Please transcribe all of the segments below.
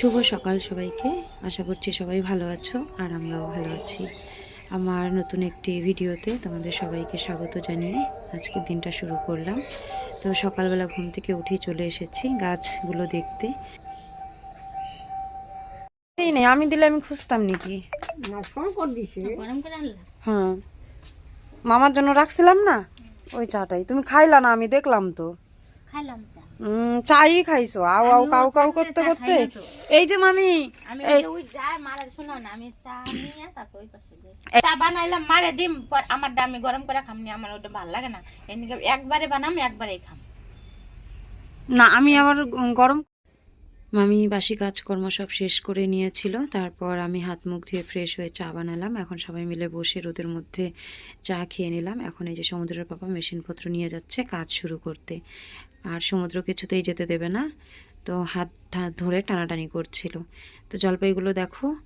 শুভ সকাল সবাইকে। আশা করছি সবাই ভালো আছো আর আমরাও ভালো আছি। আমার নতুন একটি ভিডিওতে তোমাদের সবাইকে স্বাগত জানিয়ে আজকের দিনটা শুরু করলাম। তো সকালবেলা ঘুম থেকে উঠে চলে এসেছি গাছগুলো দেখতে। এই নেই আমি দিলে আমি খুঁজতাম নাকি? হ্যাঁ। মামার জন্য রাখছিলাম না? ওই চাটাই। তুমি খাইলা না আমি দেখলাম তো। খাইলাম চা। উম, চাই খাইছো। আও আও কাউ কাউ করতে করতে। এই যে মামি আমি ওই যা মারা শোনো না আমি চা নিয়ে তারপর ওই পাশে যাই চা বানাইলাম মারে দিম পর আমার আমি গরম করে খামনি আমার ওটা ভালো লাগে না। একবারে বানাম একবারেই খাম। না আমি আবার গরম মামি বাসি কাজকর্ম সব শেষ করে নিয়েছিল। তারপর আমি হাত মুখ ধুয়ে ফ্রেশ হয়ে চা বানালাম। এখন সবাই মিলে বসে রোদের মধ্যে চা খেয়ে নিলাম। এখন এই যে সমুদ্রের পাপা মেশিনপত্র নিয়ে যাচ্ছে কাজ শুরু করতে। আর সমুদ্র কিছুতেই যেতে দেবে না। তো হাত ধরে টানাটানি করছিল। তো জলপাইগুলো দেখো,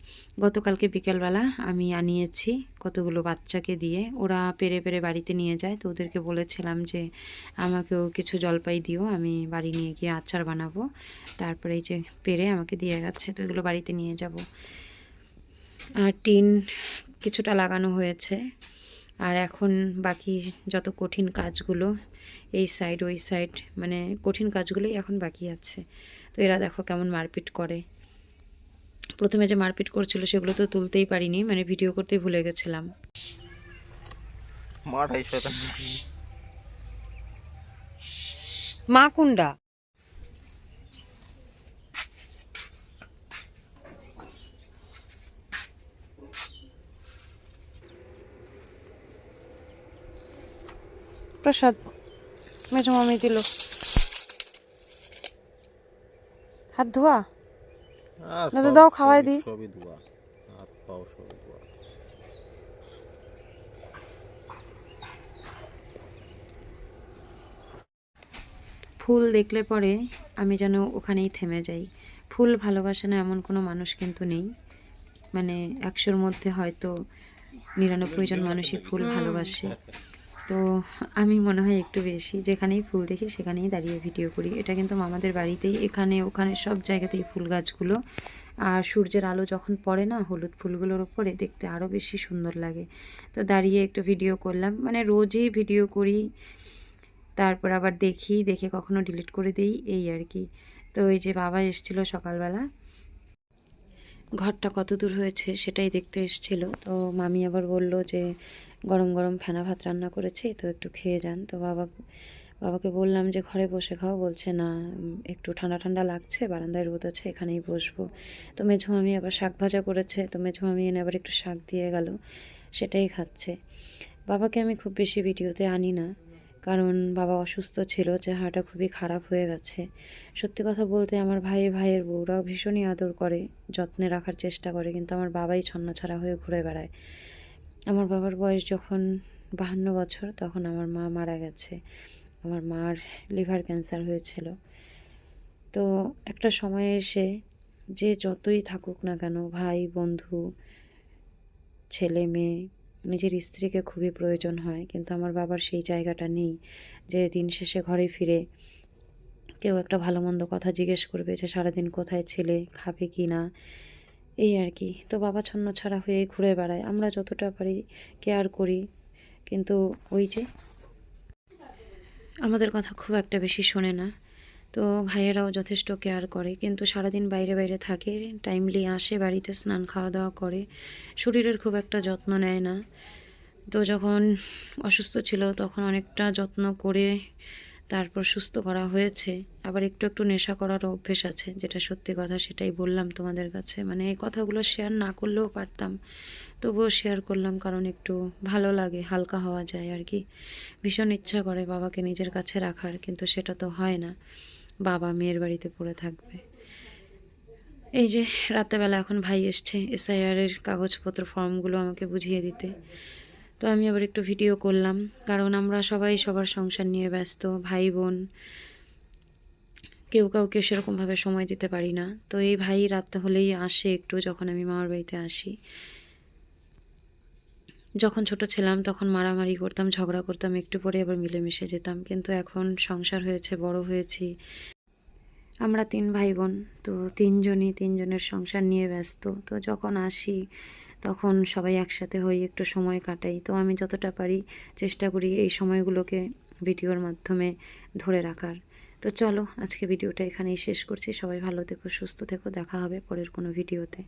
গতকালকে বিকেলবেলা আমি আনিয়েছি কতগুলো বাচ্চাকে দিয়ে। ওরা পেরে পেরে বাড়িতে নিয়ে যায়। তো ওদেরকে বলেছিলাম যে, আমাকেও কিছু জলপাই দিও, আমি বাড়ি নিয়ে গিয়ে আচার বানাবো। তারপরে এই যে পেরে আমাকে দিয়ে গেছে, তো এগুলো বাড়িতে নিয়ে যাব। আর টিন কিছুটা লাগানো হয়েছে। আর এখন বাকি যত কঠিন কাজগুলো এই সাইড ওই সাইড মানে কঠিন কাজগুলোই এখন বাকি আছে। তো এরা দেখো কেমন মারপিট করে। প্রথমে যে মারপিট করছিল সেগুলো তো তুলতেই পারিনি মানে ভিডিও করতেই ভুলে গেছিলাম। মা কুন্ডা প্রসাদ মেজো মামি দিল। হাত ধোয়া? আর দাদা দাও খাওয়াই সবই- দিই। সবই ধোয়া। হাত পাও সবই ধোয়া। ফুল দেখলে পরে আমি যেন ওখানেই থেমে যাই। ফুল ভালোবাসে না এমন কোনো মানুষ কিন্তু নেই। মানে একশোর মধ্যে হয়তো নিরানব্বই জন মানুষই ফুল ভালোবাসে। তো আমি মনে হয় একটু বেশি যেখানেই ফুল দেখি সেখানেই দাঁড়িয়ে ভিডিও করি। এটা কিন্তু মামাদের বাড়িতেই, এখানে, ওখানে সব জায়গাতেই ফুল গাছগুলো। আর সূর্যের আলো যখন পড়ে না, হলুদ ফুলগুলোর ওপরে দেখতে আরও বেশি সুন্দর লাগে। তো দাঁড়িয়ে একটু ভিডিও করলাম মানে রোজই ভিডিও করি, তারপর আবার দেখি, দেখে কখনো ডিলিট করে দিই, এই আর কি। তো ওই যে বাবা এসেছিল সকালবেলা। ঘরটা কত দূর হয়েছে সেটাই দেখতে এসেছিল। তো মামি আবার বলল যে গরম গরম ফেনা ভাত রান্না করেছি, তো একটু খেয়ে যান। তো বাবা, বাবাকে বললাম যে, ঘরে বসে খাও। বলছে, না একটু ঠান্ডা ঠান্ডা লাগছে, বারান্দায় রোদ আছে, এখানেই বসবো। তো মেঝো মামি আবার শাক ভাজা করেছে, তো মেঝো মামি এনে আবার একটু শাক দিয়ে গেল, সেটাই খাচ্ছে। বাবাকে আমি খুব বেশি ভিডিওতে আনি না, কারণ বাবা অসুস্থ ছিল, চেহারাটা খুবই খারাপ হয়ে গেছে। সত্যি কথা বলতে আমার ভাইয়ের ভাইয়ের বউরাও ভীষণই আদর করে, যত্নে রাখার চেষ্টা করে, কিন্তু আমার বাবাই ছন্নছাড়া হয়ে ঘুরে বেড়ায়। আমার বাবার বয়স যখন বাহান্ন বছর, তখন আমার মা মারা গেছে। আমার মার লিভার ক্যান্সার হয়েছিল। তো একটা সময়ে এসে যে যতই থাকুক না কেন, ভাই, বন্ধু, ছেলে, মেয়ে, নিজের স্ত্রীকে খুবই প্রয়োজন হয়। কিন্তু আমার বাবার সেই জায়গাটা নেই যে দিন শেষে ঘরে ফিরে কেউ একটা ভালো মন্দ কথা জিজ্ঞেস করবে যে সারাদিন কোথায় ছেলে, খাবে কি না। এই আর কি। তো বাবা ছন্ন ছাড়া হয়ে ঘুরে বেড়ায়। আমরা যতটা পারি কেয়ার করি। কিন্তু ওই যে আমাদের কথা খুব একটা বেশি শোনে না। তো ভাইয়েরাও যথেষ্ট কেয়ার করে। কিন্তু সারাদিন বাইরে বাইরে থাকে টাইমলি আসে, বাড়িতে স্নান খাওয়া দাওয়া করে। শরীরের খুব একটা যত্ন নেয় না। তো যখন অসুস্থ ছিল, তখন অনেকটা যত্ন করে তারপর সুস্থ করা হয়েছে। আবার একটু একটু নেশা করারও অভ্যেস আছে, যেটা সত্যি কথা সেটাই বললাম তোমাদের কাছে। মানে এই কথাগুলো শেয়ার না করলেও পারতাম, তবুও শেয়ার করলাম কারণ একটু ভালো লাগে, হালকা হওয়া যায় আর কি। ভীষণ ইচ্ছা করে বাবাকে নিজের কাছে রাখার, কিন্তু সেটা তো হয় না। বাবা মেয়ের বাড়িতে পড়ে থাকবে। এই যে রাতেবেলা এখন ভাই এসছে এসআইআরের কাগজপত্র ফর্মগুলো আমাকে বুঝিয়ে দিতে। তো আমি আবার একটু ভিডিও করলাম, কারণ আমরা সবাই সবার সংসার নিয়ে ব্যস্ত, ভাই বোন। কেউ কাউকে সেরকমভাবে সময় দিতে পারি না। তো এই ভাই রাত হলেই আসে একটু যখন আমি মামার বাড়িতে আসি। যখন ছোট ছিলাম তখন মারামারি করতাম, ঝগড়া করতাম, একটু পরে আবার মিলেমিশে যেতাম। কিন্তু এখন সংসার হয়েছে, বড় হয়েছি। আমরা তিন ভাই বোন, তো তিনজনই তিনজনের সংসার নিয়ে ব্যস্ত। তো যখন আসি তখন সবাই একসাথে হই, একটু সময় কাটাই। তো আমি যতটা পারি চেষ্টা করি এই সময়গুলোকে ভিডিওর মাধ্যমে ধরে রাখার। তো চলো, আজকে ভিডিওটা এখানেই শেষ করছি। সবাই ভালো থেকো, সুস্থ থেকো। দেখা হবে পরের কোনো ভিডিওতে।